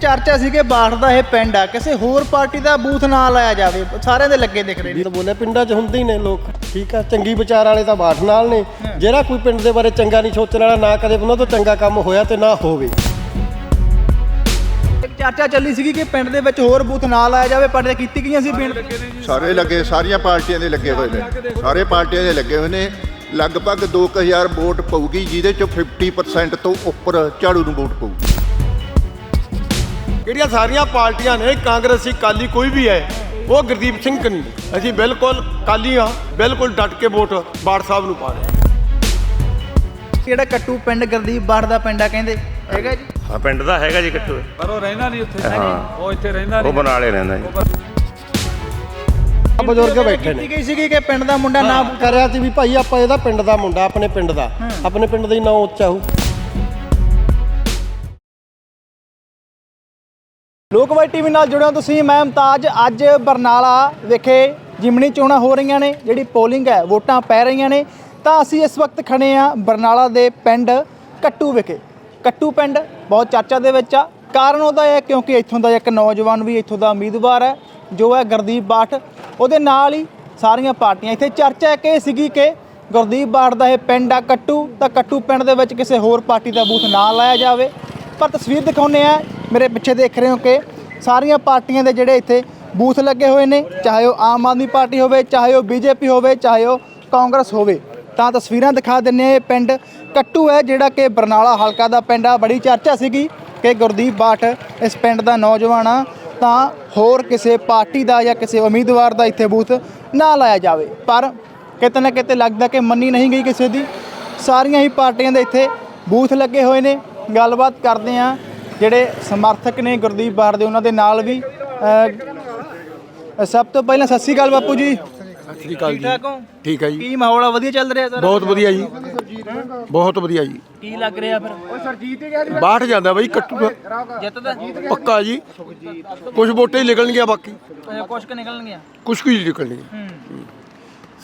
ਚਰਚਾ ਸੀ ਕਿ ਬਾਠ ਦਾ ਇਹ ਪਿੰਡ ਆ ਕਿਸੇ ਹੋਰ ਪਾਰਟੀ ਦਾ ਬੂਥ ਨਾ ਲਾਇਆ ਜਾਵੇ ਸਾਰਿਆਂ ਦੇ ਲੱਗੇ ਦਿਖ ਰਹੇ ਨੇ। ਵੀਰ ਬੋਲੇ ਪਿੰਡਾਂ 'ਚ ਹੁੰਦੇ ਹੀ ਨੇ ਲੋਕ ਠੀਕ ਆ ਚੰਗੀ ਵਿਚਾਰ ਵਾਲੇ ਤਾਂ ਬਾਠ ਨਾਲ ਨੇ। ਜਿਹੜਾ ਕੋਈ ਪਿੰਡ ਦੇ ਬਾਰੇ ਚੰਗਾ ਨਹੀਂ ਸੋਚਣ ਵਾਲਾ ਨਾ ਕਦੇ ਉਹਨਾਂ ਤੋਂ ਚੰਗਾ ਕੰਮ ਹੋਇਆ ਤੇ ਨਾ ਹੋਵੇ। ਇੱਕ ਚਰਚਾ ਚੱਲੀ ਸੀਗੀ ਕਿ ਪਿੰਡ ਦੇ ਵਿੱਚ ਹੋਰ ਬੂਥ ਨਾ ਲਾਇਆ ਜਾਵੇ ਪਰ ਕੀਤੀ ਗਈਆਂ ਸੀ ਪਿੰਡ ਸਾਰੇ ਲੱਗੇ ਸਾਰੀਆਂ ਪਾਰਟੀਆਂ ਦੇ ਲੱਗੇ ਹੋਏ ਨੇ। ਸਾਰੇ ਪਾਰਟੀਆਂ ਦੇ ਲੱਗੇ ਹੋਏ ਨੇ। ਲਗਭਗ 2000 ਵੋਟ ਪਊਗੀ ਜਿਹਦੇ ਚੋਂ 50% ਤੋਂ ਉੱਪਰ ਝਾੜੂ ਨੂੰ ਵੋਟ ਪਊ ਕਿਹੜੀਆਂ ਸਾਰੀਆਂ ਪਾਰਟੀਆਂ ਨੇ ਕਾਂਗਰਸੀ ਕਾਲੀ ਕੋਈ ਵੀ ਹੈ ਉਹ ਗੁਰਦੀਪ ਸਿੰਘ ਕਨੀ। ਅਸੀਂ ਬਿਲਕੁਲ ਕਾਲੀ ਆ ਬਿਲਕੁਲ ਡਟ ਕੇ ਵੋਟ ਬਾੜ ਸਾਹਿਬ ਨੂੰ ਪਾ ਰਹੇ ਜਿਹੜਾ ਕੱਟੂ ਪਿੰਡ ਗਰਦੀਪ ਬਾਠ ਦਾ ਪਿੰਡ ਆ ਕਹਿੰਦੇ ਹੈਗਾ ਜੀ? ਹਾਂ ਪਿੰਡ ਦਾ ਹੈਗਾ ਜੀ ਕਿੱਥੋਂ ਪਰ ਉਹ ਰਹਿੰਦਾ ਨਹੀਂ ਉੱਥੇ ਹਾਂ। ਉਹ ਇੱਥੇ ਰਹਿੰਦਾ ਉਹ ਨਹੀਂ। ਬਨਾਲੇ ਰਹਿੰਦਾ ਜੀ। ਆ ਬਜ਼ੁਰਗ ਬੈਠੇ ਨੇ। ਕੀਤੀ ਸੀਗੀ ਕਿ ਪਿੰਡ ਦਾ ਮੁੰਡਾ ਨਾ ਕਰਿਆ ਸੀ ਵੀ ਭਾਈ ਆਪਾਂ ਇਹਦਾ ਪਿੰਡ ਦਾ ਮੁੰਡਾ ਆਪਣੇ ਪਿੰਡ ਦਾ। ਆਪਣੇ ਪਿੰਡ ਦਾ ਹੀ ਨਾਂ ਉੱਚਾ ਹੋਊ। ਲੋਕਵਾਈ ਟੀਵੀ ਨਾਲ ਜੁੜੇ ਹੋ ਤੁਸੀਂ, ਮੈਂ ਮੁਮਤਾਜ। ਅੱਜ ਬਰਨਾਲਾ ਵਿਖੇ ਜਿਮਣੀ ਚੋਣਾਂ ਹੋ ਰਹੀਆਂ ਨੇ, ਜਿਹੜੀ ਪੋਲਿੰਗ ਹੈ, ਵੋਟਾਂ ਪੈ ਰਹੀਆਂ ਨੇ। ਤਾਂ ਅਸੀਂ ਇਸ ਵਕਤ ਖੜੇ ਆ ਬਰਨਾਲਾ ਦੇ ਪਿੰਡ ਕੱਟੂ ਵਿਖੇ। ਕੱਟੂ ਪਿੰਡ, ਬਹੁਤ ਚਰਚਾ ਦੇ ਵਿੱਚ ਆ। ਕਾਰਨ ਉਹਦਾ ਇਹ ਹੈ ਕਿਉਂਕਿ ਇੱਥੋਂ ਦਾ ਇੱਕ ਨੌਜਵਾਨ ਵੀ ਇੱਥੋਂ ਦਾ ਉਮੀਦਵਾਰ ਹੈ, ਜੋ ਹੈ ਗੁਰਦੀਪ ਬਾਠ। ਉਹਦੇ ਨਾਲ ਹੀ ਸਾਰੀਆਂ ਪਾਰਟੀਆਂ, ਇੱਥੇ ਚਰਚਾ ਇੱਕ ਇਹ ਸੀਗੀ ਕਿ ਗੁਰਦੀਪ ਬਾਠ ਦਾ ਇਹ ਪਿੰਡ ਆ ਕੱਟੂ, ਤਾਂ ਕੱਟੂ ਪਿੰਡ ਦੇ ਵਿੱਚ ਕਿਸੇ ਹੋਰ ਪਾਰਟੀ ਦਾ ਬੂਥ ਨਾ ਲਾਇਆ ਜਾਵੇ। ਪਰ ਤਸਵੀਰ ਦਿਖਾਉਂਦੇ ਆ ਮੇਰੇ ਪਿੱਛੇ ਦੇਖ ਰਹੇ ਹੋ ਕਿ ਸਾਰੀਆਂ ਪਾਰਟੀਆਂ ਦੇ ਜਿਹੜੇ ਇੱਥੇ ਬੂਥ ਲੱਗੇ ਹੋਏ ਨੇ, ਚਾਹੇ ਉਹ ਆਮ ਆਦਮੀ ਪਾਰਟੀ ਹੋਵੇ, ਚਾਹੇ ਉਹ ਬੀਜੇਪੀ ਹੋਵੇ, ਚਾਹੇ ਉਹ ਕਾਂਗਰਸ ਹੋਵੇ। ਤਾਂ ਤਸਵੀਰਾਂ ਦਿਖਾ ਦਿੰਨੇ ਆ ਇਹ ਪਿੰਡ ਕੱਟੂ ਹੈ, ਜਿਹੜਾ ਕਿ ਬਰਨਾਲਾ ਹਲਕਾ ਦਾ ਪਿੰਡ ਆ। ਬੜੀ ਚਰਚਾ ਸੀਗੀ ਕਿ ਗੁਰਦੀਪ ਬਾਠ ਇਸ ਪਿੰਡ ਦਾ ਨੌਜਵਾਨ ਆ, ਤਾਂ ਹੋਰ ਕਿਸੇ ਪਾਰਟੀ ਦਾ ਜਾਂ ਕਿਸੇ ਉਮੀਦਵਾਰ ਦਾ ਇੱਥੇ ਬੂਥ ਨਾ ਲਾਇਆ ਜਾਵੇ। ਪਰ ਕਿਤੇ ਨਾ ਕਿਤੇ ਲੱਗਦਾ ਕਿ ਮੰਨੀ ਨਹੀਂ ਗਈ ਕਿਸੇ ਦੀ। ਸਾਰੀਆਂ ਹੀ ਪਾਰਟੀਆਂ ਦੇ ਇੱਥੇ ਬੂਥ ਲੱਗੇ ਹੋਏ ਨੇ। ਗੱਲਬਾਤ ਕਰਦੇ ਆ ਜਿਹੜੇ ਸਮਰਥਕ ਨੇ ਗੁਰਦੀਪ ਬਾੜ ਦੇ ਉਹਨਾਂ ਦੇ ਨਾਲ ਵੀ ਸਭ ਤੋਂ ਪਹਿਲਾਂ ਸਤਿ ਸ਼੍ਰੀ ਅਕਾਲ ਬਾਪੂ ਜੀ। ਸ੍ਰੀ ਅਕਾਲ ਠੀਕ ਜੀ। ਠਾਕ ਹੋ? ਠੀਕ ਹੈ ਜੀ। ਕੀ ਮਾਹੌਲ ਆ? ਵਧੀਆ ਚੱਲ ਰਿਹਾ ਸਰ? ਬਹੁਤ ਵਧੀਆ ਜੀ। ਬਹੁਤ ਵਧੀਆ ਜੀ। ਕੀ ਲੱਗ ਰਿਹਾ ਫਿਰ? ਬਾਹਠ ਜਾਂਦਾ ਬਈ ਕੱਟੂ ਜਿੱਤਦਾ? ਪੱਕਾ ਜੀ। ਕੁਝ ਵੋਟੇ ਹੀ ਨਿਕਲਣਗੀਆਂ ਬਾਕੀ। ਕੁਛ ਕੁ ਨਿਕਲਣਗੀਆਂ ਕੁਝ ਕੁ ਹੀ ਨਿਕਲਣਗੀਆਂ ਹੂੰ।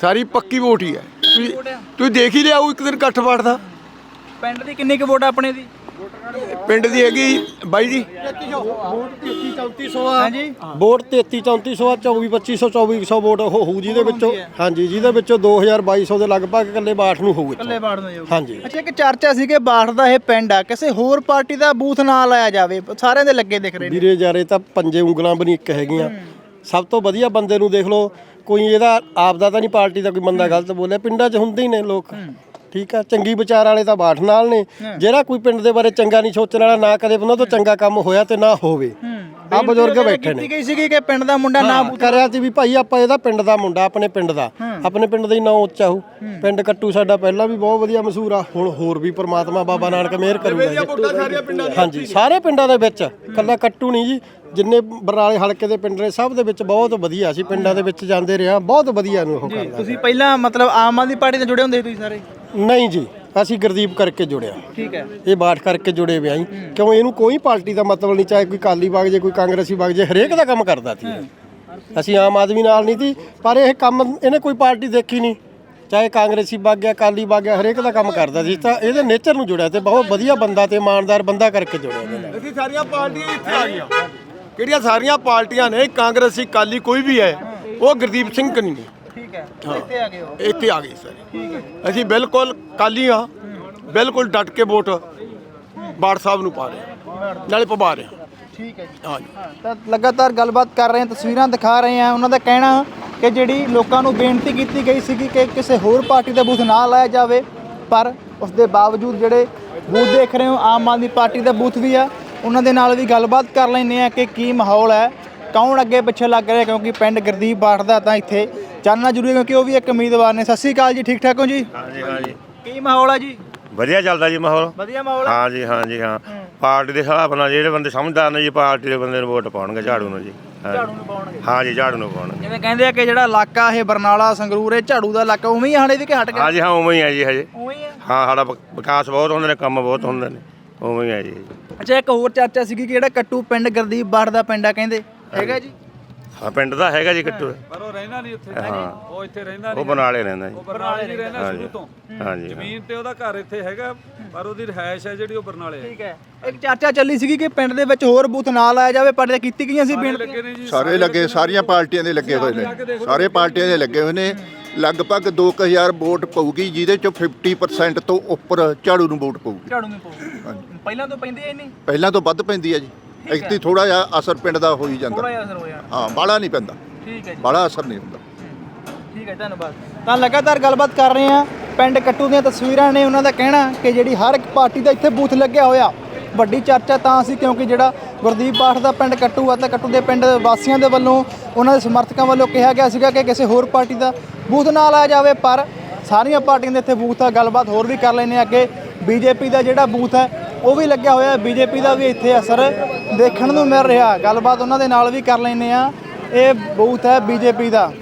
ਸਾਰੀ ਪੱਕੀ ਵੋਟ ਹੀ ਹੈ। ਤੁਸੀਂ ਤੁਸੀਂ ਦੇਖ ਹੀ ਲਿਆ ਉਹ ਇੱਕ ਦਿਨ ਇਕੱਠ ਬਾੜਦਾ ਪਿੰਡ ਦੀ ਕਿੰਨੀ ਕੁ ਵੋਟ ਆ ਆਪਣੇ ਦੀ? ਪਿੰਡ ਦੀ ਹੈਗੀ ਬਾਈ ਜੀ? ਹਾਂਜੀ। ਵੋਟ 33 3400 ਆ 24 2500 2400 ਵੋਟ ਉਹ ਹੋਊ ਜਿਹਦੇ ਵਿੱਚੋਂ ਹਾਂਜੀ ਜਿਹਦੇ ਵਿੱਚੋਂ 2000 2200 ਦੇ ਲਗਭਗ ਇਕੱਲੇ ਬਾਠ ਨੂੰ ਹੋਊ ਇੱਥੋਂ। ਕੱਲੇ ਬਾੜ ਨੂੰ ਜਾਊ ਹਾਂਜੀ। ਅੱਛਾ ਇੱਕ ਚਰਚਾ ਸੀ ਕਿ ਬਾੜ ਦਾ ਇਹ ਪਿੰਡ ਆ ਕਿਸੇ ਹੋਰ ਪਾਰਟੀ ਦਾ ਬੂਥ ਨਾ ਲਾਇਆ ਜਾਵੇ ਸਾਰਿਆਂ ਦੇ ਲੱਗੇ ਦਿਖ ਰਹੇ ਨੇ। ਵੀਰੇ ਜਾਰੇ ਤਾਂ ਪੰਜੇ ਉਂਗਲਾਂ ਬਣੀ ਇੱਕ ਹੈਗੀਆਂ। ਸਭ ਤੋਂ ਵਧੀਆ ਬੰਦੇ ਨੂੰ ਦੇਖ ਲਓ ਕੋਈ ਇਹਦਾ ਆਪ ਦਾ ਤਾਂ ਨਹੀਂ ਪਾਰਟੀ ਦਾ ਕੋਈ ਬੰਦਾ ਗਲਤ ਬੋਲਿਆ ਪਿੰਡਾਂ 'ਚ ਹੁੰਦੇ ਹੀ ਨੇ ਲੋਕ। ਠੀਕ ਆ? ਚੰਗੀ ਵਿਚਾਰ ਵਾਲੇ ਤਾਂ ਬਾਠ ਨਾਲ ਨੇ। ਜਿਹੜਾ ਕੋਈ ਪਿੰਡ ਦੇ ਬਾਰੇ ਚੰਗਾ ਨਹੀਂ ਸੋਚਣ ਵਾਲਾ ਨਾ ਕਦੇ ਉਹਨਾਂ ਤੋਂ ਚੰਗਾ ਕੰਮ ਹੋਇਆ ਤੇ ਨਾ ਹੋਵੇ। ਆ ਬਜ਼ੁਰਗ ਬੈਠੇ ਨੇ। ਕੀਤੀ ਗਈ ਸੀਗੀ ਕਿ ਪਿੰਡ ਦਾ ਮੁੰਡਾ ਨਾ ਕਰਿਆ ਸੀ ਵੀ ਭਾਈ ਆਪਾਂ ਇਹਦਾ ਪਿੰਡ ਦਾ ਮੁੰਡਾ ਆਪਣੇ ਪਿੰਡ ਦਾ। ਆਪਣੇ ਪਿੰਡ ਦਾ ਹੀ ਨਾਂ ਉੱਚਾ ਹੋਊ। ਪਿੰਡ ਕੱਟੂ ਸਾਡਾ ਪਹਿਲਾਂ ਵੀ ਬਹੁਤ ਵਧੀਆ ਮਸ਼ਹੂਰ ਆ। ਹੁਣ ਹੋਰ ਵੀ ਪ੍ਰਮਾਤਮਾ ਬਾਬਾ ਨਾਨਕ ਮਿਹਰ ਕਰੂਗਾ ਜੀ ਹਾਂਜੀ ਸਾਰੇ ਪਿੰਡਾਂ ਦੇ ਵਿੱਚ। ਕੱਲਾ ਕੱਟੂ ਨਹੀਂ ਜੀ। ਜਿੰਨੇ ਬਰਨਾਲੇ ਹਲਕੇ ਦੇ ਪਿੰਡ ਨੇ ਸਭ ਦੇ ਵਿੱਚ ਬਹੁਤ ਵਧੀਆ। ਸੀ ਪਿੰਡਾਂ ਦੇ ਵਿੱਚ ਜਾਂਦੇ ਰਿਹਾ ਬਹੁਤ ਵਧੀਆ ਨੂੰ ਉਹ ਕਰਦਾ ਤੁਸੀਂ ਪਹਿਲਾਂ ਮਤਲਬ ਆਮ ਆਦਮੀ ਪਾਰਟੀ ਨਾਲ ਜੁੜੇ ਹੁੰਦੇ ਸੀ ਤੁਸੀਂ ਸਾਰੇ? ਨਹੀਂ ਜੀ ਅਸੀਂ ਗੁਰਦੀਪ ਕਰਕੇ ਜੁੜਿਆ। ਠੀਕ ਹੈ। ਇਹ ਬਾਠ ਕਰਕੇ ਜੁੜੇ ਵਿਆਹੀ ਕਿਉਂ ਇਹਨੂੰ ਕੋਈ ਪਾਰਟੀ ਦਾ ਮਤਲਬ ਨਹੀਂ ਚਾਹੇ ਕੋਈ ਕਾਲੀ ਬਾਗ ਜੇ ਕੋਈ ਕਾਂਗਰਸੀ ਬਾਗ ਜੇ ਹਰੇਕ ਦਾ ਕੰਮ ਕਰਦਾ ਸੀ। ਅਸੀਂ ਆਮ ਆਦਮੀ ਨਾਲ ਨਹੀਂ ਸੀ ਪਰ ਇਹ ਕੰਮ ਇਹਨੇ ਕੋਈ ਪਾਰਟੀ ਦੇਖੀ ਨਹੀਂ। ਚਾਹੇ ਕਾਂਗਰਸੀ ਬਾਗ ਗਿਆ ਕਾਲੀ ਬਾਗ ਗਿਆ ਹਰੇਕ ਦਾ ਕੰਮ ਕਰਦਾ ਸੀ। ਤਾਂ ਇਹਦੇ ਨੇਚਰ ਨੂੰ ਜੁੜਿਆ ਤੇ ਬਹੁਤ ਵਧੀਆ ਬੰਦਾ ਤੇ ਇਮਾਨਦਾਰ ਬੰਦਾ ਕਰਕੇ ਜੁੜਿਆ ਇਹਦੇ ਨਾਲ। ਅਸੀਂ ਸਾਰੀਆਂ ਪਾਰਟੀਆਂ ਇੱਥੇ ਆ ਗਈਆਂ। ਕਿਹੜੀਆਂ ਸਾਰੀਆਂ ਪਾਰਟੀਆਂ ਨੇ ਕਾਂਗਰਸੀ ਕਾਲੀ ਕੋਈ ਵੀ ਹੈ ਉਹ ਗੁਰਦੀਪ ਸਿੰਘ ਕਨੀ ਨੇ। ਠੀਕ ਹੈ। ਇੱਥੇ ਆ ਗਏ ਹੋ। ਇੱਥੇ ਆ ਗਏ ਸਾਰੇ। ਅਸੀਂ ਬਿਲਕੁਲ ਕਾਲੀ ਆ ਬਿਲਕੁਲ ਡਟ ਕੇ ਵੋਟ ਬਾੜ ਸਾਹਿਬ ਨੂੰ ਪਾ ਰਹੇ ਹਾਂ। ਨਾਲੇ ਪਵਾ ਰਹੇ ਹਾਂ। ਠੀਕ ਹੈ ਜੀ। ਹਾਂਜੀ ਤਾਂ ਲਗਾਤਾਰ ਗੱਲਬਾਤ ਕਰ ਰਹੇ ਹਾਂ ਤਸਵੀਰਾਂ ਦਿਖਾ ਰਹੇ ਹਾਂ। ਉਹਨਾਂ ਦਾ ਕਹਿਣਾ ਕਿ ਜਿਹੜੀ ਲੋਕਾਂ ਨੂੰ ਬੇਨਤੀ ਕੀਤੀ ਗਈ ਸੀਗੀ ਕਿ ਕਿਸੇ ਹੋਰ ਪਾਰਟੀ ਦਾ ਬੂਥ ਨਾ ਲਾਇਆ ਜਾਵੇ ਪਰ ਉਸ ਦੇ ਬਾਵਜੂਦ ਜਿਹੜੇ ਬੂਥ ਦੇਖ ਰਹੇ ਹੋ ਆਮ ਆਦਮੀ ਪਾਰਟੀ ਦਾ ਬੂਥ ਵੀ ਆ ਉਹਨਾਂ ਦੇ ਨਾਲ ਵੀ ਗੱਲਬਾਤ ਕਰ ਲੈਂਦੇ ਆ ਕਿ ਕੀ ਮਾਹੌਲ ਹੈ ਕੌਣ ਅੱਗੇ ਪਿੱਛੇ ਲੱਗ ਰਿਹਾ ਕਿਉਂਕਿ ਪਿੰਡ ਗੁਰਦੀਪ ਬਾਠ ਦਾ ਤਾਂ ਇੱਥੇ ਜਾਣਨਾ ਜ਼ਰੂਰੀ ਹੈ ਕਿਉਂਕਿ ਉਹ ਵੀ ਇੱਕ ਉਮੀਦਵਾਰ ਨੇ। ਸਤਿ ਸ਼੍ਰੀ ਅਕਾਲ ਜੀ ਠੀਕ ਠਾਕ ਹੋ ਜੀ? ਹਾਂਜੀ ਹਾਂਜੀ। ਕੀ ਮਾਹੌਲ ਹੈ ਜੀ? ਵਧੀਆ ਚੱਲਦਾ ਜੀ ਮਾਹੌਲ। ਵਧੀਆ ਮਾਹੌਲ ਹੈ ਹਾਂਜੀ ਹਾਂਜੀ ਹਾਂ। ਪਾਰਟੀ ਦੇ ਹਿਸਾਬ ਨਾਲ ਜਿਹੜੇ ਬੰਦੇ ਸਮਝਦਾਰ ਨੇ ਜੀ ਪਾਰਟੀ ਦੇ ਬੰਦੇ ਨੂੰ ਵੋਟ ਪਾਉਣਗੇ ਝਾੜੂ ਨੂੰ ਜੀ। ਹਾਂ। ਝਾੜੂ ਨੂੰ ਪਾਉਣਗੇ। ਹਾਂਜੀ ਝਾੜੂ ਨੂੰ ਪਾਉਣਗੇ। ਜਿਵੇਂ ਕਹਿੰਦੇ ਆ ਕਿ ਜਿਹੜਾ ਇਲਾਕਾ ਇਹ ਬਰਨਾਲਾ ਸੰਗਰੂਰ ਇਹ ਝਾੜੂ ਦਾ ਇਲਾਕਾ ਉਵੇਂ ਹੀ ਆ ਹਾਲੇ ਵੀ ਕਿ ਹਟ ਗਿਆ? ਹਾਂਜੀ ਹਾਂ ਉਵੇਂ ਹੀ ਆ ਜੀ ਹਜੇ। ਉਵੇਂ ਹੀ ਆ? ਹਾਂ ਸਾਡਾ ਵਿਕਾਸ ਬਹੁਤ ਹੁੰਦੇ ਨੇ ਕੰਮ ਬਹੁਤ ਹੁੰਦੇ ਨੇ। ਉਵੇਂ ਹੀ ਆ ਜੀ। ਅੱਛਾ ਇੱਕ ਹੋਰ ਚਰਚਾ ਸੀਗੀ ਕਿ ਜਿਹੜਾ ਕੱਟੂ ਪਿੰਡ ਗੁਰਦੀਪ ਬਾੜ ਦਾ ਪਿੰਡ ਆ ਕਹਿੰਦੇ। ਹੈਗਾ ਜੀ? ਹਾਂ ਪਿੰਡ ਦਾ ਹੈਗਾ ਜੀ ਕੱਟੂ। ਪਰ ਉਹ ਰਹਿੰਦਾ ਨਹੀਂ ਉੱਥੇ। ਹਾਂ। ਉਹ ਇੱਥੇ ਰਹਿੰਦਾ ਉਹ ਨਹੀਂ। ਬਨਾਲੇ ਰਹਿੰਦਾ ਜੀ। ਬਰਨਾਲੇ ਨਹੀਂ ਰਹਿੰਦਾ ਸ਼ੁਰੂ ਤੋਂ। ਹਾਂਜੀ ਹਾਂ। ਜ਼ਮੀਨ ਤੇ ਉਹਦਾ ਘਰ ਇੱਥੇ ਹੈਗਾ ਪਰ ਉਹਦੀ ਰਿਹਾਇਸ਼ ਹੈ ਜਿਹੜੀ ਉਹ ਬਰਨਾਲੇ ਹੈ। ਠੀਕ ਹੈ। ਇੱਕ ਚਰਚਾ ਚੱਲੀ ਸੀਗੀ ਕਿ ਪਿੰਡ ਦੇ ਵਿੱਚ ਹੋਰ ਬੂਥ ਨਾ ਲਾਇਆ ਜਾਵੇ ਪਰ ਇਹ ਕੀਤੀ ਗਈਆਂ ਸੀ ਬੇਨਤੀ ਲੱਗੇ ਨੇ ਜੀ ਸਾਰੇ ਲੱਗੇ ਸਾਰੀਆਂ ਪਾਰਟੀਆਂ ਦੇ ਲੱਗੇ ਹੋਏ ਨੇ। ਸਾਰੇ ਪਾਰਟੀਆਂ ਦੇ ਲੱਗੇ ਹੋਏ ਨੇ। ਲਗਭਗ 2000 ਵੋਟ ਪਊਗੀ ਜਿਹਦੇ ਚੋਂ 50% ਤੋਂ ਉੱਪਰ ਝਾੜੂ ਨੂੰ ਵੋਟ ਪਊਗੀ। ਝਾੜੂ ਨੂੰ ਪਾਓ ਪਹਿਲਾਂ ਤੋਂ ਪੈਂਦੇ ਐ ਨਹੀਂ ਪਹਿਲਾਂ ਤੋਂ ਵੱਧ ਪੈਂਦੀ ਹੈ ਜੀ। ਇਕਤੀ ਥੋੜਾ ਜਿਹਾ ਅਸਰ ਪਿੰਡ ਦਾ ਹੋ ਹੀ ਜਾਂਦਾ। ਥੋੜਾ ਜਿਹਾ ਅਸਰ ਹੋ ਜਾਣਾ ਹਾਂ ਬਾਹਲਾ ਨਹੀਂ ਪੈਂਦਾ। ਠੀਕ ਹੈ ਜੀ। ਬਾਹਲਾ ਅਸਰ ਨਹੀਂ ਹੁੰਦਾ। ਠੀਕ ਹੈ ਧੰਨਵਾਦ। ਤਾਂ ਲਗਾਤਾਰ ਗੱਲਬਾਤ ਕਰ ਰਹੇ ਹਾਂ। ਪਿੰਡ ਕੱਟੂ ਦੀਆਂ ਤਸਵੀਰਾਂ ਨੇ ਉਹਨਾਂ ਦਾ ਕਹਿਣਾ ਕਿ ਜਿਹੜੀ ਹਰ ਇੱਕ ਪਾਰਟੀ ਦਾ ਇੱਥੇ ਬੂਥ ਲੱਗਿਆ ਹੋਇਆ ਵੱਡੀ ਚਰਚਾ ਤਾਂ ਸੀ ਕਿਉਂਕਿ ਜਿਹੜਾ ਗੁਰਦੀਪ ਬਾਠ ਦਾ ਪਿੰਡ ਕੱਟੂ ਆ ਤਾਂ ਕੱਟੂ ਦੇ ਪਿੰਡ ਵਾਸੀਆਂ ਦੇ ਵੱਲੋਂ ਉਹਨਾਂ ਦੇ ਸਮਰਥਕਾਂ ਵੱਲੋਂ ਕਿਹਾ ਗਿਆ ਸੀਗਾ ਕਿ ਕਿਸੇ ਹੋਰ ਪਾਰਟੀ ਦਾ ਬੂਥ ਨਾ ਲਾਇਆ ਜਾਵੇ ਪਰ ਸਾਰੀਆਂ ਪਾਰਟੀਆਂ ਦੇ ਇੱਥੇ ਬੂਥ ਆ। ਗੱਲਬਾਤ ਹੋਰ ਵੀ ਕਰ ਲੈਨੇ ਅੱਗੇ। ਬੀਜੇਪੀ ਦਾ ਜਿਹੜਾ ਬੂਥ ਹੈ ਉਹ ਵੀ ਲੱਗਿਆ ਹੋਇਆ ਹੈ। ਬੀਜੇਪੀ ਦਾ ਵੀ ਇੱਥੇ ਅਸਰ ਦੇਖਣ ਨੂੰ ਮਿਲ ਰਿਹਾ। ਗੱਲਬਾਤ ਉਹਨਾਂ ਦੇ ਨਾਲ ਵੀ ਕਰ ਲੈਨੇ ਆ ਇਹ ਬੂਥ ਹੈ ਬੀਜੇਪੀ ਦਾ।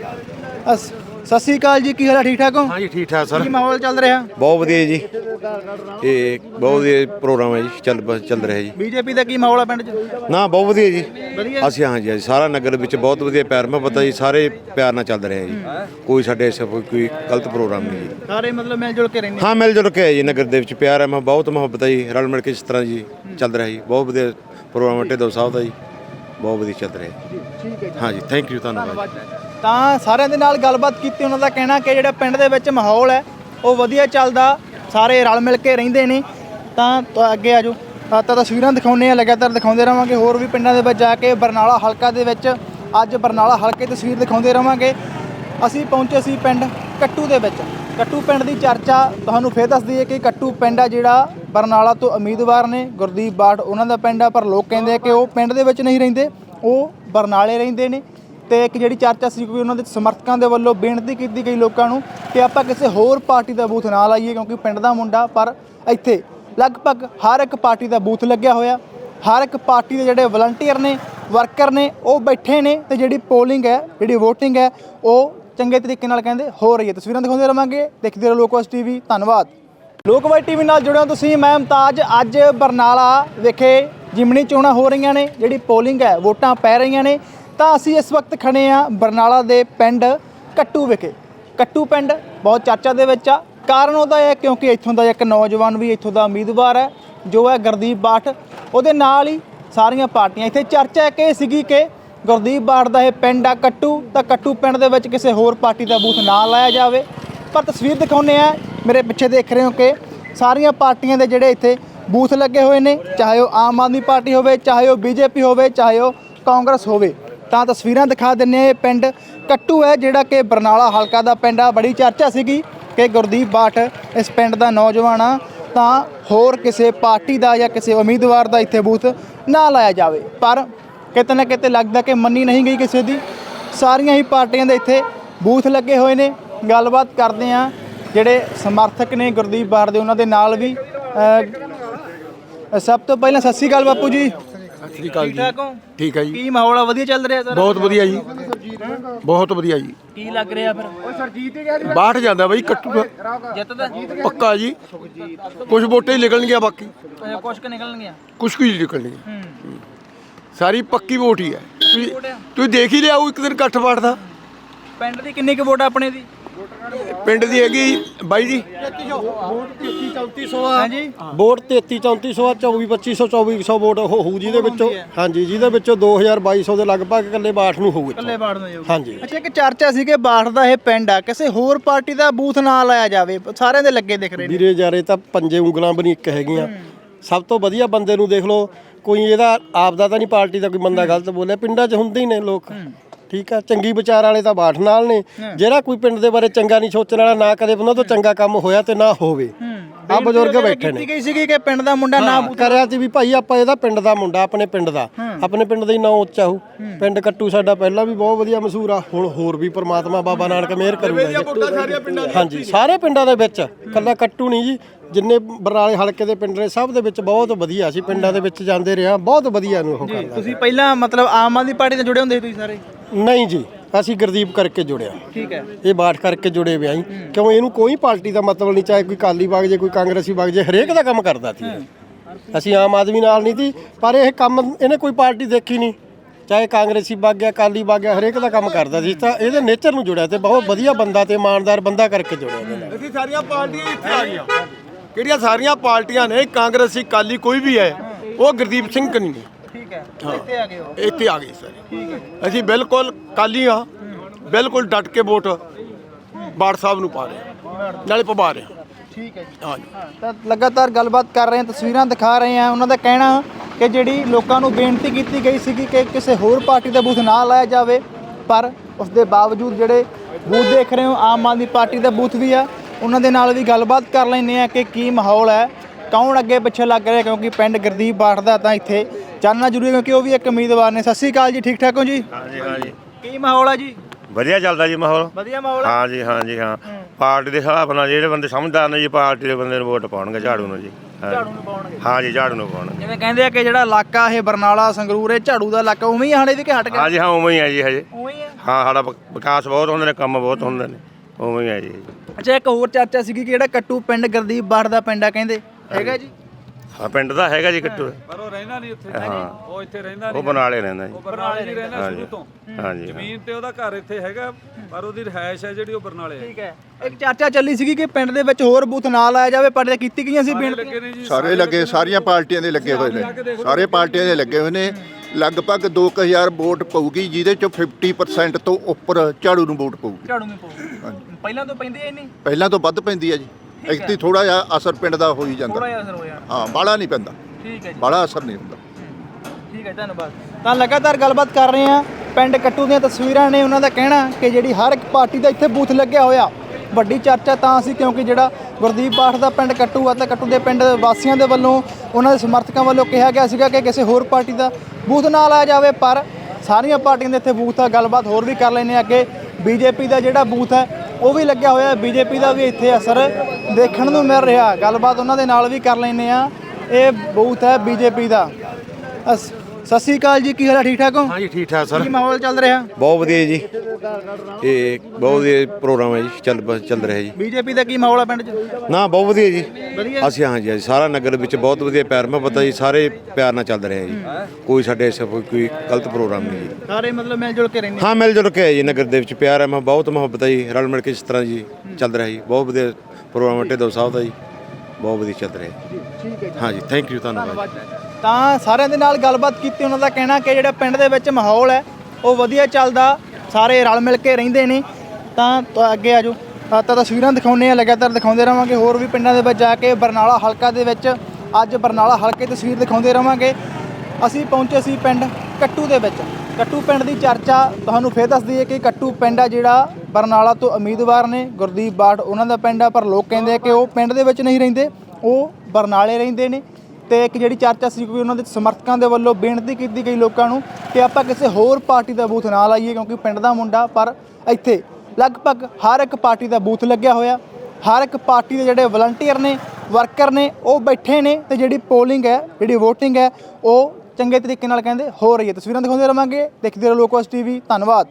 ਅਸ- ਸਤਿ ਸ਼੍ਰੀ ਅਕਾਲ ਜੀ ਕੀ ਹਾਲ ਹੈ ਠੀਕ ਠਾਕ ਹੋ? ਹਾਂਜੀ ਠੀਕ ਠਾਕ ਸਰ। ਕੀ ਮਾਹੌਲ ਚੱਲ ਰਿਹਾ? ਬਹੁਤ ਵਧੀਆ ਜੀ। ਇਹ ਬਹੁਤ ਵਧੀਆ ਪ੍ਰੋਗਰਾਮ ਹੈ ਜੀ ਚੱਲ ਬਸ ਚੱਲ ਰਿਹਾ ਜੀ। ਬੀਜੇਪੀ ਦਾ ਕੀ ਮਾਹੌਲ ਹੈ ਪਿੰਡ 'ਚ? ਨਾ ਬਹੁਤ ਵਧੀਆ ਜੀ। ਵਧੀਆ? ਅਸੀਂ ਹਾਂਜੀ ਹਾਂਜੀ ਸਾਰਾ ਨਗਰ ਵਿੱਚ ਬਹੁਤ ਵਧੀਆ ਪਿਆਰ ਮੁਹੱਬਤ ਹੈ ਜੀ ਸਾਰੇ ਪਿਆਰ ਨਾਲ ਚੱਲ ਰਿਹਾ ਜੀ। ਕੋਈ ਸਾਡੇ ਐਸਾ ਕੋਈ ਕੋਈ ਗਲਤ ਪ੍ਰੋਗਰਾਮ ਨਹੀਂ ਜੀ। ਸਾਰੇ ਮਤਲਬ ਮਿਲ ਜੁਲ ਕੇ ਰਹਿੰਦੇ ਹਾਂ ਮਿਲ ਜੁਲ ਕੇ ਹੈ ਜੀ ਨਗਰ ਦੇ ਵਿੱਚ ਪਿਆਰ ਹੈ ਮੈਂ ਬਹੁਤ ਮੁਹੱਬਤ ਹੈ ਜੀ ਰਲ ਮਿਲ ਕੇ ਇਸ ਤਰ੍ਹਾਂ ਜੀ ਚੱਲ ਰਿਹਾ ਜੀ। ਬਹੁਤ ਵਧੀਆ ਪ੍ਰੋਗਰਾਮ ਹੈ ਢਿੱਲੋਂ ਸਾਹਿਬ ਦਾ ਜੀ ਬਹੁਤ ਵਧੀਆ ਚੱਲ ਰਿਹਾ ਜੀ। ਹਾਂਜੀ ਥੈਂਕ ਯੂ ਧੰਨਵਾਦ। ਤਾਂ ਸਾਰਿਆਂ ਦੇ ਨਾਲ ਗੱਲਬਾਤ ਕੀਤੀ, ਉਹਨਾਂ ਦਾ ਕਹਿਣਾ ਕਿ ਜਿਹੜਾ ਪਿੰਡ ਦੇ ਵਿੱਚ ਮਾਹੌਲ ਹੈ, ਉਹ ਵਧੀਆ ਚੱਲਦਾ, ਸਾਰੇ ਰਲ ਮਿਲ ਕੇ ਰਹਿੰਦੇ ਨੇ। ਤਾਂ ਤ- ਅੱਗੇ ਆ ਜਾਓ। ਤਾਂ ਤਸਵੀਰਾਂ ਦਿਖਾਉਂਦੇ ਆ ਲਗਾਤਾਰ ਦਿਖਾਉਂਦੇ ਰਵਾਂਗੇ। ਹੋਰ ਵੀ ਪਿੰਡਾਂ ਦੇ ਵਿੱਚ ਜਾ ਕੇ ਬਰਨਾਲਾ ਹਲਕਾ ਦੇ ਵਿੱਚ ਅੱਜ ਬਰਨਾਲਾ ਹਲਕੇ ਤਸਵੀਰ ਦਿਖਾਉਂਦੇ ਰਵਾਂਗੇ। ਅਸੀਂ ਪਹੁੰਚੇ ਸੀ ਪਿੰਡ ਕੱਟੂ ਦੇ ਵਿੱਚ। ਕੱਟੂ ਪਿੰਡ ਦੀ ਚਰਚਾ ਤੁਹਾਨੂੰ ਫੇਰ ਦੱਸ ਦਈਏ ਕਿ ਕੱਟੂ ਪਿੰਡ ਆ ਜਿਹੜਾ ਬਰਨਾਲਾ ਤੋਂ ਉਮੀਦਵਾਰ ਨੇ, ਗੁਰਦੀਪ ਬਾਠ, ਉਹਨਾਂ ਦਾ ਪਿੰਡ ਆ, ਪਰ ਲੋਕ ਕਹਿੰਦੇ ਆ ਕਿ ਉਹ ਪਿੰਡ ਦੇ ਵਿੱਚ ਨਹੀਂ ਰਹਿੰਦੇ, ਉਹ ਬਰਨਾਲੇ ਰਹਿੰਦੇ ਨੇ। ਤੇ ਇੱਕ ਜਿਹੜੀ ਚਰਚਾ ਸੀ ਕਿ ਉਹਨਾਂ ਦੇ ਸਮਰਥਕਾਂ ਦੇ ਵੱਲੋਂ ਬੇਨਤੀ ਕੀਤੀ ਗਈ ਲੋਕਾਂ ਨੂੰ ਕਿ ਆਪਾਂ ਕਿਸੇ ਹੋਰ ਪਾਰਟੀ ਦਾ ਬੂਥ ਨਾ ਲਾਈਏ ਕਿਉਂਕਿ ਪਿੰਡ ਦਾ ਮੁੰਡਾ, ਪਰ ਇੱਥੇ ਲਗਭਗ ਹਰ ਇੱਕ ਪਾਰਟੀ ਦਾ ਬੂਥ ਲੱਗਿਆ ਹੋਇਆ। ਹਰ ਇੱਕ ਪਾਰਟੀ ਦੇ ਜਿਹੜੇ ਵਲੰਟੀਅਰ ਨੇ ਵਰਕਰ ਨੇ, ਉਹ ਬੈਠੇ ਨੇ ਤੇ ਜਿਹੜੀ ਪੋਲਿੰਗ ਹੈ, ਜਿਹੜੀ VOTING ਹੈ, ਉਹ ਚੰਗੇ ਤਰੀਕੇ ਨਾਲ ਕਹਿੰਦੇ ਹੋ ਰਹੀ ਹੈ। ਤਸਵੀਰਾਂ ਦਿਖਾਉਂਦੇ ਰਵਾਂਗੇ। ਦੇਖਦੇ ਰਹੋ ਲੋਕਵਾਸ ਟੀਵੀ। ਧੰਨਵਾਦ। ਲੋਕਵਾਈ ਟੀਵੀ ਨਾਲ ਜੁੜਿਓ ਤੁਸੀਂ, ਮੈਂ ਮੁਮਤਾਜ। ਅੱਜ ਬਰਨਾਲਾ ਵਿਖੇ ਜਿਮਣੀ ਚੋਣਾਂ ਹੋ ਰਹੀਆਂ ਨੇ। ਜਿਹੜੀ ਪੋਲਿੰਗ ਹੈ, ਵੋਟਾਂ ਪੈ ਰਹੀਆਂ ਨੇ। ਤਾਂ ਅਸੀਂ ਇਸ ਵਕਤ ਖੜੇ ਆ ਬਰਨਾਲਾ ਦੇ ਪਿੰਡ ਕੱਟੂ ਵਿਖੇ। ਕੱਟੂ ਪਿੰਡ ਬਹੁਤ ਚਰਚਾ ਦੇ ਵਿੱਚ ਆ। ਕਾਰਨ ਉਹਦਾ ਇਹ ਹੈ ਕਿਉਂਕਿ ਇੱਥੋਂ ਦਾ ਇੱਕ ਨੌਜਵਾਨ ਵੀ ਇੱਥੋਂ ਦਾ ਉਮੀਦਵਾਰ ਹੈ, ਜੋ ਹੈ ਗੁਰਦੀਪ ਬਾਠ। ਉਹਦੇ ਨਾਲ ਹੀ ਸਾਰੀਆਂ ਪਾਰਟੀਆਂ, ਇੱਥੇ ਚਰਚਾ ਇੱਕ ਇਹ ਸੀਗੀ ਕਿ ਗੁਰਦੀਪ ਬਾਠ ਦਾ ਇਹ ਪਿੰਡ ਆ ਕੱਟੂ, ਤਾਂ ਕੱਟੂ ਪਿੰਡ ਦੇ ਵਿੱਚ ਕਿਸੇ ਹੋਰ ਪਾਰਟੀ ਦਾ ਬੂਥ ਨਾ ਲਾਇਆ ਜਾਵੇ। ਪਰ ਤਸਵੀਰ ਦਿਖਾਉਂਦੇ ਆ ਮੇਰੇ ਪਿੱਛੇ ਦੇਖ ਰਹੇ ਹੋ ਕਿ ਸਾਰੀਆਂ ਪਾਰਟੀਆਂ ਦੇ ਜਿਹੜੇ ਇੱਥੇ ਬੂਥ ਲੱਗੇ ਹੋਏ ਨੇ, ਚਾਹੇ ਉਹ ਆਮ ਆਦਮੀ ਪਾਰਟੀ ਹੋਵੇ, ਚਾਹੇ ਉਹ ਬੀਜੇਪੀ ਹੋਵੇ, ਚਾਹੇ ਉਹ ਕਾਂਗਰਸ ਹੋਵੇ। ਤਾਂ ਤਸਵੀਰਾਂ ਦਿਖਾ ਦਿੰਨੇ ਆ, ਇਹ ਪਿੰਡ ਕੱਟੂ ਹੈ, ਜਿਹੜਾ ਕਿ ਬਰਨਾਲਾ ਹਲਕਾ ਦਾ ਪਿੰਡ ਆ। ਬੜੀ ਚਰਚਾ ਸੀਗੀ ਕਿ ਗੁਰਦੀਪ ਬਾਠ ਇਸ ਪਿੰਡ ਦਾ ਨੌਜਵਾਨ ਆ, ਤਾਂ ਹੋਰ ਕਿਸੇ ਪਾਰਟੀ ਦਾ ਜਾਂ ਕਿਸੇ ਉਮੀਦਵਾਰ ਦਾ ਇੱਥੇ ਬੂਥ ਨਾ ਲਾਇਆ ਜਾਵੇ। ਪਰ ਕਿਤੇ ਨਾ ਕਿਤੇ ਲੱਗਦਾ ਕਿ ਮੰਨੀ ਨਹੀਂ ਗਈ ਕਿਸੇ ਦੀ। ਸਾਰੀਆਂ ਹੀ ਪਾਰਟੀਆਂ ਦੇ ਇੱਥੇ ਬੂਥ ਲੱਗੇ ਹੋਏ ਨੇ। ਗੱਲਬਾਤ ਕਰਦੇ ਆ, ਜਿਹੜੇ ਸਮਰਥਕ ਨੇ ਗੁਰਦੀਪ ਬਾਠ ਦੇ, ਉਹਨਾਂ ਦੇ ਨਾਲ ਵੀ। ਸਭ ਤੋਂ ਪਹਿਲਾਂ ਸਤਿ ਸ਼੍ਰੀ ਅਕਾਲ ਬਾਪੂ ਜੀ। ਸਤਿ ਸ੍ਰੀ ਅਕਾਲ ਜੀ। ਠਾਕ ਹੋ? ਠੀਕ ਹੈ ਜੀ। ਕੀ ਮਾਹੌਲ ਆ? ਵਧੀਆ ਚੱਲ ਰਿਹਾ ਸਰ? ਬਹੁਤ ਵਧੀਆ ਜੀ। ਬਹੁਤ ਵਧੀਆ ਜੀ। ਕੀ ਲੱਗ ਰਿਹਾ ਫਿਰ? ਬਾਹਠ ਜਾਂਦਾ ਬਈ ਕੱਟੂ ਜਿੱਤਦਾ? ਪੱਕਾ ਜੀ। ਕੁਝ ਵੋਟੇ ਹੀ ਨਿਕਲਣਗੀਆਂ ਬਾਕੀ। ਕੁਛ ਕੁ ਨਿਕਲਣਗੀਆਂ ਕੁਝ ਕੁ ਹੀ ਨਿਕਲਣਗੀਆਂ ਹੂੰ। ਸਾਰੀ ਪੱਕੀ ਵੋਟ ਹੀ ਹੈ। ਤੁਸੀਂ ਦੇਖ ਹੀ ਲਿਆ ਉਹ ਇੱਕ ਦਿਨ ਇਕੱਠ ਬਾੜਦਾ ਪਿੰਡ ਦੀ ਕਿੰਨੀ ਕੁ ਵੋਟ ਆਪਣੇ ਦੀ? ਪਿੰਡ ਦੀ ਹੈਗੀ ਬਾਈ ਜੀ? ਹਾਂਜੀ। ਵੋਟ 33 3400 ਆ 24 2500 2400 ਵੋਟ ਉਹ ਹੋਊ ਜਿਹਦੇ ਵਿੱਚੋਂ ਹਾਂਜੀ ਜਿਹਦੇ ਵਿੱਚੋਂ 2000 2200 ਦੇ ਲਗਭਗ ਇਕੱਲੇ ਬਾਠ ਨੂੰ ਹੋਊ। ਇਕੱਲੇ ਬਾੜ ਨੂੰ ਜਾਊ ਹਾਂਜੀ। ਅੱਛਾ ਇੱਕ ਚਰਚਾ ਸੀ ਕਿ ਬਾੜ ਦਾ ਇਹ ਪਿੰਡ ਆ ਕਿਸੇ ਹੋਰ ਪਾਰਟੀ ਦਾ ਬੂਥ ਨਾ ਲਾਇਆ ਜਾਵੇ ਸਾਰਿਆਂ ਦੇ ਲੱਗੇ ਦਿਖ ਰਹੇ ਨੇ। ਵੀਰੇ ਜਾਰੇ ਤਾਂ ਪੰਜੇ ਉਂਗਲਾਂ ਬਣੀ ਇੱਕ ਹੈਗੀਆਂ। ਸਭ ਤੋਂ ਵਧੀਆ ਬੰਦੇ ਨੂੰ ਦੇਖ ਲਓ ਕੋਈ ਇਹਦਾ ਆਪ ਦਾ ਤਾਂ ਨਹੀਂ ਪਾਰਟੀ ਦਾ ਕੋਈ ਬੰਦਾ ਗਲਤ ਬੋਲਿਆ ਪਿੰਡਾਂ 'ਚ ਹੁੰਦੇ ਹੀ ਨੇ ਲੋਕ। ਠੀਕ ਆ? ਚੰਗੀ ਵਿਚਾਰ ਵਾਲੇ ਤਾਂ ਬਾਠ ਨਾਲ ਨੇ। ਜਿਹੜਾ ਕੋਈ ਪਿੰਡ ਦੇ ਬਾਰੇ ਚੰਗਾ ਨਹੀਂ ਸੋਚਣ ਵਾਲਾ ਨਾ ਕਦੇ ਉਹਨਾਂ ਤੋਂ ਚੰਗਾ ਕੰਮ ਹੋਇਆ ਤੇ ਨਾ ਹੋਵੇ। ਆ ਬਜ਼ੁਰਗ ਬੈਠੇ ਨੇ। ਕੀਤੀ ਗਈ ਸੀਗੀ ਕਿ ਪਿੰਡ ਦਾ ਮੁੰਡਾ ਨਾ ਕਰਿਆ ਸੀ ਵੀ ਭਾਈ ਆਪਾਂ ਇਹਦਾ ਪਿੰਡ ਦਾ ਮੁੰਡਾ ਆਪਣੇ ਪਿੰਡ ਦਾ। ਆਪਣੇ ਪਿੰਡ ਦਾ ਹੀ ਨਾਂ ਉੱਚਾ ਹੋ। ਪਿੰਡ ਕੱਟੂ ਸਾਡਾ ਪਹਿਲਾਂ ਵੀ ਬਹੁਤ ਵਧੀਆ ਮਸ਼ਹੂਰ ਆ। ਹੁਣ ਹੋਰ ਵੀ ਪ੍ਰਮਾਤਮਾ ਬਾਬਾ ਨਾਨਕ ਮਿਹਰ ਕਰੂਗਾ ਜੀ। ਹਾਂਜੀ ਸਾਰੇ ਪਿੰਡਾਂ ਦੇ ਵਿੱਚ। ਕੱਲਾ ਕੱਟੂ ਨਹੀਂ ਜੀ ਜਿੰਨੇ ਬਰਨਾਲੇ ਹਲਕੇ ਦੇ ਪਿੰਡ ਨੇ ਸਭ ਦੇ ਵਿੱਚ ਬਹੁਤ ਵਧੀਆ ਸੀ ਪਿੰਡਾਂ ਦੇ ਵਿੱਚ ਜਾਂਦੇ ਰਿਹਾ ਬਹੁਤ ਵਧੀਆ ਨੂੰ ਉਹ ਕਰਦਾ ਤੁਸੀਂ ਪਹਿਲਾਂ ਮਤਲਬ ਆਮ ਆਦਮੀ ਪਾਰਟੀ ਨਾਲ ਜੁੜੇ ਹੁੰਦੇ ਸੀ ਤੁਸੀਂ ਸਾਰੇ? ਨਹੀਂ ਜੀ ਅਸੀਂ ਗੁਰਦੀਪ ਕਰਕੇ ਜੁੜਿਆ। ਠੀਕ ਹੈ। ਇਹ ਬਾਠ ਕਰਕੇ ਜੁੜੇ ਵਿਆਹੀ ਕਿਉਂ ਇਹਨੂੰ ਕੋਈ ਪਾਰਟੀ ਦਾ ਮਤਲਬ ਨਹੀਂ ਚਾਹੇ ਕੋਈ ਕਾਲੀ ਬਾਗ ਜੇ ਕੋਈ ਕਾਂਗਰਸੀ ਬਾਗ ਜੇ ਹਰੇਕ ਦਾ ਕੰਮ ਕਰਦਾ ਸੀ। ਅਸੀਂ ਆਮ ਆਦਮੀ ਨਾਲ ਨਹੀਂ ਸੀ ਪਰ ਇਹ ਕੰਮ ਇਹਨੇ ਕੋਈ ਪਾਰਟੀ ਦੇਖੀ ਨਹੀਂ। ਚਾਹੇ ਕਾਂਗਰਸੀ ਵਗ ਗਿਆ ਕਾਲੀ ਵਗ ਗਿਆ ਹਰੇਕ ਦਾ ਕੰਮ ਕਰਦਾ ਸੀ। ਤਾਂ ਇਹਦੇ ਨੇਚਰ ਨੂੰ ਜੁੜਿਆ ਤੇ ਬਹੁਤ ਵਧੀਆ ਬੰਦਾ ਤੇ ਇਮਾਨਦਾਰ ਬੰਦਾ ਕਰਕੇ ਜੁੜਿਆ ਇਹਦੇ ਨਾਲ। ਅਸੀਂ ਸਾਰੀਆਂ ਪਾਰਟੀਆਂ ਇੱਥੇ ਆ ਗਈਆਂ। ਕਿਹੜੀਆਂ ਸਾਰੀਆਂ ਪਾਰਟੀਆਂ ਨੇ ਕਾਂਗਰਸੀ ਕਾਲੀ ਕੋਈ ਵੀ ਹੈ ਉਹ ਗੁਰਦੀਪ ਸਿੰਘ ਕਨੀ ਨੇ। ਠੀਕ ਹੈ। ਇੱਥੇ ਆ ਗਏ ਹੋ। ਇੱਥੇ ਆ ਗਏ ਸਾਰੇ। ਅਸੀਂ ਬਿਲਕੁਲ ਕਾਲੀ ਆ ਬਿਲਕੁਲ ਡਟ ਕੇ ਵੋਟ ਬਾੜ ਸਾਹਿਬ ਨੂੰ ਪਾ ਰਹੇ ਹਾਂ। ਨਾਲੇ ਪਵਾ ਰਹੇ ਹਾਂ। ਠੀਕ ਹੈ ਜੀ। ਹਾਂਜੀ ਤਾਂ ਲਗਾਤਾਰ ਗੱਲਬਾਤ ਕਰ ਰਹੇ ਹਾਂ ਤਸਵੀਰਾਂ ਦਿਖਾ ਰਹੇ ਹਾਂ। ਉਹਨਾਂ ਦਾ ਕਹਿਣਾ ਕਿ ਜਿਹੜੀ ਲੋਕਾਂ ਨੂੰ ਬੇਨਤੀ ਕੀਤੀ ਗਈ ਸੀਗੀ ਕਿ ਕਿਸੇ ਹੋਰ ਪਾਰਟੀ ਦਾ ਬੂਥ ਨਾ ਲਾਇਆ ਜਾਵੇ ਪਰ ਉਸ ਦੇ ਬਾਵਜੂਦ ਜਿਹੜੇ ਬੂਥ ਦੇਖ ਰਹੇ ਹੋ ਆਮ ਆਦਮੀ ਪਾਰਟੀ ਦਾ ਬੂਥ ਵੀ ਆ ਉਹਨਾਂ ਦੇ ਨਾਲ ਵੀ ਗੱਲਬਾਤ ਕਰ ਲੈਂਦੇ ਆ ਕਿ ਕੀ ਮਾਹੌਲ ਹੈ ਕੌਣ ਅੱਗੇ ਪਿੱਛੇ ਲੱਗ ਰਿਹਾ ਕਿਉਂਕਿ ਪਿੰਡ ਗੁਰਦੀਪ ਬਾਠ ਦਾ ਤਾਂ ਇੱਥੇ ਜਾਣਨਾ ਜ਼ਰੂਰੀ ਹੈ ਕਿਉਂਕਿ ਉਹ ਵੀ ਇੱਕ ਉਮੀਦਵਾਰ ਨੇ। ਸਤਿ ਸ਼੍ਰੀ ਅਕਾਲ ਜੀ ਠੀਕ ਠਾਕ ਹੋ ਜੀ? ਹਾਂਜੀ ਹਾਂਜੀ। ਕੀ ਮਾਹੌਲ ਹੈ ਜੀ? ਵਧੀਆ ਚੱਲਦਾ ਜੀ ਮਾਹੌਲ। ਵਧੀਆ ਮਾਹੌਲ ਹੈ ਹਾਂਜੀ ਹਾਂਜੀ ਹਾਂ। ਪਾਰਟੀ ਦੇ ਹਿਸਾਬ ਨਾਲ ਜਿਹੜੇ ਬੰਦੇ ਸਮਝਦਾਰ ਨੇ ਜੀ ਪਾਰਟੀ ਦੇ ਬੰਦੇ ਨੂੰ ਵੋਟ ਪਾਉਣਗੇ ਝਾੜੂ ਨੂੰ ਜੀ। ਹਾਂਜੀ। ਝਾੜੂ ਨੂੰ ਪਾਉਣਗੇ। ਹਾਂਜੀ ਝਾੜੂ ਨੂੰ ਪਾਉਣਗੇ। ਜਿਵੇਂ ਕਹਿੰਦੇ ਆ ਕਿ ਜਿਹੜਾ ਇਲਾਕਾ ਇਹ ਬਰਨਾਲਾ ਸੰਗਰੂਰ ਇਹ ਝਾੜੂ ਦਾ ਇਲਾਕਾ ਉਵੇਂ ਹੀ ਆ ਹਾਲੇ ਵੀ ਕਿ ਹਟ ਗਿਆ? ਹਾਂਜੀ ਹਾਂ ਉਵੇਂ ਹੀ ਆ ਜੀ ਹਜੇ। ਉਵੇਂ ਹੀ ਆ? ਹਾਂ ਸਾਡਾ ਵਿਕਾਸ ਬਹੁਤ ਹੁੰਦੇ ਨੇ ਕੰਮ ਬਹੁਤ ਹੁੰਦੇ ਨੇ। ਉਵੇਂ ਹੀ ਆ ਜੀ। ਅੱਛਾ ਇੱਕ ਹੋਰ ਚਰਚਾ ਸੀਗੀ ਕਿ ਜਿਹੜਾ ਕੱਟੂ ਪਿੰਡ ਗੁਰਦੀਪ ਬਾੜ ਦਾ ਪਿੰਡ ਆ ਕਹਿੰਦੇ। ਹੈਗਾ ਜੀ? ਹਾਂ ਪਿੰਡ ਦਾ ਹੈਗਾ ਜੀ ਕੱਟੂ ਪਰ ਉਹ ਰਹਿੰਦਾ ਨਹੀਂ ਉੱਥੇ। ਹਾਂ। ਉਹ ਇੱਥੇ ਰਹਿੰਦਾ ਉਹ ਨਹੀਂ। ਬਨਾਲੇ ਰਹਿੰਦਾ ਜੀ। ਉਹ ਬਰਨਾਲੇ ਹੀ ਰਹਿੰਦਾ ਸ਼ੁਰੂ ਤੋਂ। ਹਾਂਜੀ ਹਾਂ। ਜ਼ਮੀਨ ਤੇ ਉਹਦਾ ਘਰ ਇੱਥੇ ਹੈਗਾ ਪਰ ਉਹਦੀ ਰਿਹਾਇਸ਼ ਹੈ ਜਿਹੜੀ ਉਹ ਬਰਨਾਲੇ ਹੈ। ਠੀਕ ਹੈ। ਇੱਕ ਚਰਚਾ ਚੱਲੀ ਸੀਗੀ ਕਿ ਪਿੰਡ ਦੇ ਵਿੱਚ ਹੋਰ ਬੂਥ ਨਾ ਲਾਇਆ ਜਾਵੇ ਪਰ ਇਹ ਕੀਤੀ ਗਈਆਂ ਸੀ ਬੇਨਤੀ ਲੱਗੇ ਨੇ ਜੀ ਸਾਰੇ ਲੱਗੇ ਸਾਰੀਆਂ ਪਾਰਟੀਆਂ ਦੇ ਲੱਗੇ ਹੋਏ ਨੇ। ਸਾਰੇ ਪਾਰਟੀਆਂ ਦੇ ਲੱਗੇ ਹੋਏ ਨੇ। ਲਗਭਗ 2000 ਵੋਟ ਪਊਗੀ ਜਿਹਦੇ ਚੋਂ 50% ਤੋਂ ਉੱਪਰ ਝਾੜੂ ਨੂੰ ਵੋਟ ਪਊਗੀ। ਝਾੜੂ ਨੂੰ ਪਾਉ ਪਹਿਲਾਂ ਤੋਂ ਪੈਂਦੇ ਐ ਨਹੀਂ ਪਹਿਲਾਂ ਤੋਂ ਵੱਧ ਪੈਂਦੀ ਹੈ ਜੀ। ਐਕਤੀ ਥੋੜਾ ਜਿਹਾ ਅਸਰ ਪਿੰਡ ਦਾ ਹੋ ਹੀ ਥੋੜਾ ਜਾਂਦਾ ਜਿਹਾ ਅਸਰ ਹੋ ਜਾਣਾ ਹਾਂ ਬਾਹਲਾ ਨਹੀਂ ਪੈਂਦਾ। ਠੀਕ ਹੈ ਜੀ। ਬਾਹਲਾ ਅਸਰ ਨਹੀਂ ਹੁੰਦਾ। ਠੀਕ ਹੈ ਧੰਨਵਾਦ। ਤਾਂ ਲਗਾਤਾਰ ਗੱਲਬਾਤ ਕਰ ਰਹੇ ਹਾਂ। ਪਿੰਡ ਕੱਟੂ ਦੀਆਂ ਤਸਵੀਰਾਂ ਨੇ ਉਹਨਾਂ ਦਾ ਕਹਿਣਾ ਕਿ ਜਿਹੜੀ ਹਰ ਇੱਕ ਪਾਰਟੀ ਦਾ ਇੱਥੇ ਬੂਥ ਲੱਗਿਆ ਹੋਇਆ ਵੱਡੀ ਚਰਚਾ ਤਾਂ ਸੀ ਕਿਉਂਕਿ ਜਿਹੜਾ ਗੁਰਦੀਪ ਬਾਠ ਦਾ ਪਿੰਡ ਕੱਟੂ ਆ ਤਾਂ ਕੱਟੂ ਦੇ ਪਿੰਡ ਵਾਸੀਆਂ ਦੇ ਵੱਲੋਂ ਉਹਨਾਂ ਦੇ ਸਮਰਥਕਾਂ ਵੱਲੋਂ ਕਿਹਾ ਗਿਆ ਸੀਗਾ ਕਿ ਕਿਸੇ ਹੋਰ ਪਾਰਟੀ ਦਾ ਬੂਥ ਨਾ ਲਾਇਆ ਜਾਵੇ ਪਰ ਸਾਰੀਆਂ ਪਾਰਟੀਆਂ ਦੇ ਇੱਥੇ ਬੂਥ ਆ। ਗੱਲਬਾਤ ਹੋਰ ਵੀ ਕਰ ਲੈਨੇ ਅੱਗੇ। ਬੀਜੇਪੀ ਦਾ ਜਿਹੜਾ ਬੂਥ ਹੈ ਉਹ ਵੀ ਲੱਗਿਆ ਹੋਇਆ ਹੈ। ਬੀਜੇਪੀ ਦਾ ਵੀ ਇੱਥੇ ਅਸਰ ਦੇਖਣ ਨੂੰ ਮਿਲ ਰਿਹਾ। ਗੱਲਬਾਤ ਉਹਨਾਂ ਦੇ ਨਾਲ ਵੀ ਕਰ ਲੈਨੇ ਆ ਇਹ ਬੂਥ ਹੈ ਬੀਜੇਪੀ ਦਾ। ਅਸ- ਸਤਿ ਸ਼੍ਰੀ ਅਕਾਲ ਜੀ ਕੀ ਹਾਲ ਹੈ ਠੀਕ ਠਾਕ ਹੋ? ਹਾਂਜੀ ਠੀਕ ਠਾਕ ਸਰ। ਕੀ ਮਾਹੌਲ ਚੱਲ ਰਿਹਾ? ਬਹੁਤ ਵਧੀਆ ਜੀ। ਇਹ ਬਹੁਤ ਵਧੀਆ ਪ੍ਰੋਗਰਾਮ ਹੈ ਜੀ ਚੱਲ ਬਸ ਚੱਲ ਰਿਹਾ ਜੀ। ਬੀਜੇਪੀ ਦਾ ਕੀ ਮਾਹੌਲ ਹੈ ਪਿੰਡ 'ਚ? ਨਾ ਬਹੁਤ ਵਧੀਆ ਜੀ। ਵਧੀਆ? ਅਸੀਂ ਹਾਂਜੀ ਹਾਂਜੀ ਸਾਰਾ ਨਗਰ ਵਿੱਚ ਬਹੁਤ ਵਧੀਆ ਪਿਆਰ ਮੁਹੱਬਤ ਹੈ ਜੀ ਸਾਰੇ ਪਿਆਰ ਨਾਲ ਚੱਲ ਰਿਹਾ ਜੀ। ਕੋਈ ਸਾਡੇ ਐਸਾ ਕੋਈ ਕੋਈ ਗਲਤ ਪ੍ਰੋਗਰਾਮ ਨਹੀਂ ਜੀ। ਸਾਰੇ ਮਤਲਬ ਮਿਲ ਜੁਲ ਕੇ ਰਹਿੰਦੇ ਹਾਂ ਮਿਲ ਜੁਲ ਕੇ ਹੈ ਜੀ ਨਗਰ ਦੇ ਵਿੱਚ ਪਿਆਰ ਹੈ ਮੈਂ ਬਹੁਤ ਮੁਹੱਬਤ ਹੈ ਜੀ ਰਲ ਮਿਲ ਕੇ ਇਸ ਤਰ੍ਹਾਂ ਜੀ ਚੱਲ ਰਿਹਾ ਜੀ। ਬਹੁਤ ਵਧੀਆ ਪ੍ਰੋਗਰਾਮ ਢਿੱਲੋਂ ਸਾਹਿਬ ਦਾ ਜੀ। ਬਹੁਤ ਵਧੀਆ ਚੱਲ ਰਿਹਾ ਠੀਕ ਹੈ ਹਾਂਜੀ ਥੈਂਕ ਯੂ ਧੰਨਵਾਦ। ਤਾਂ ਸਾਰਿਆਂ ਦੇ ਨਾਲ ਗੱਲਬਾਤ ਕੀਤੀ, ਉਹਨਾਂ ਦਾ ਕਹਿਣਾ ਕਿ ਜਿਹੜਾ ਪਿੰਡ ਦੇ ਵਿੱਚ ਮਾਹੌਲ ਹੈ, ਉਹ ਵਧੀਆ ਚੱਲਦਾ, ਸਾਰੇ ਰਲ ਮਿਲ ਕੇ ਰਹਿੰਦੇ ਨੇ। ਤਾਂ ਤ- ਅੱਗੇ ਆਜੋ ਤਾਂ ਤਸਵੀਰਾਂ ਦਿਖਾਉਂਦੇ ਆ ਲਗਾਤਾਰ ਦਿਖਾਉਂਦੇ ਰਵਾਂਗੇ। ਹੋਰ ਵੀ ਪਿੰਡਾਂ ਦੇ ਵਿੱਚ ਜਾ ਕੇ ਬਰਨਾਲਾ ਹਲਕਾ ਦੇ ਵਿੱਚ ਅੱਜ ਬਰਨਾਲਾ ਹਲਕੇ ਤਸਵੀਰ ਦਿਖਾਉਂਦੇ ਰਵਾਂਗੇ। ਅਸੀਂ ਪਹੁੰਚੇ ਸੀ ਪਿੰਡ ਕੱਟੂ ਦੇ ਵਿੱਚ। ਕੱਟੂ ਪਿੰਡ ਦੀ ਚਰਚਾ ਤੁਹਾਨੂੰ ਫੇਰ ਦੱਸ ਦਈਏ ਕਿ ਕੱਟੂ ਪਿੰਡ ਆ ਜਿਹੜਾ ਬਰਨਾਲਾ ਤੋਂ ਉਮੀਦਵਾਰ ਨੇ, ਗੁਰਦੀਪ ਬਾਠ, ਉਹਨਾਂ ਦਾ ਪਿੰਡ ਆ, ਪਰ ਲੋਕ ਕਹਿੰਦੇ ਆ ਕਿ ਉਹ ਪਿੰਡ ਦੇ ਵਿੱਚ ਨਹੀਂ ਰਹਿੰਦੇ, ਉਹ ਬਰਨਾਲੇ ਰਹਿੰਦੇ ਨੇ। ਤੇ ਇੱਕ ਜਿਹੜੀ ਚਰਚਾ ਸੀ ਕਿ ਉਹਨਾਂ ਦੇ ਸਮਰਥਕਾਂ ਦੇ ਵੱਲੋਂ ਬੇਨਤੀ ਕੀਤੀ ਗਈ ਲੋਕਾਂ ਨੂੰ ਕਿ ਆਪਾਂ ਕਿਸੇ ਹੋਰ ਪਾਰਟੀ ਦਾ ਬੂਥ ਨਾ ਲਾਈਏ ਕਿਉਂਕਿ ਪਿੰਡ ਦਾ ਮੁੰਡਾ, ਪਰ ਇੱਥੇ ਲਗਭਗ ਹਰ ਇੱਕ ਪਾਰਟੀ ਦਾ ਬੂਥ ਲੱਗਿਆ ਹੋਇਆ। ਹਰ ਇੱਕ ਪਾਰਟੀ ਦੇ ਜਿਹੜੇ ਵਲੰਟੀਅਰ ਨੇ ਵਰਕਰ ਨੇ, ਉਹ ਬੈਠੇ ਨੇ ਤੇ ਜਿਹੜੀ ਪੋਲਿੰਗ ਹੈ, ਜਿਹੜੀ VOTING ਹੈ, ਉਹ ਚੰਗੇ ਤਰੀਕੇ ਨਾਲ ਕਹਿੰਦੇ ਹੋ ਰਹੀ ਹੈ। ਤਸਵੀਰਾਂ ਦਿਖਾਉਂਦੇ ਰਵਾਂਗੇ, ਦੇਖਦੇ ਰਹੋ ਲੋਕਵਾਸ ਟੀਵੀ, ਧੰਨਵਾਦ।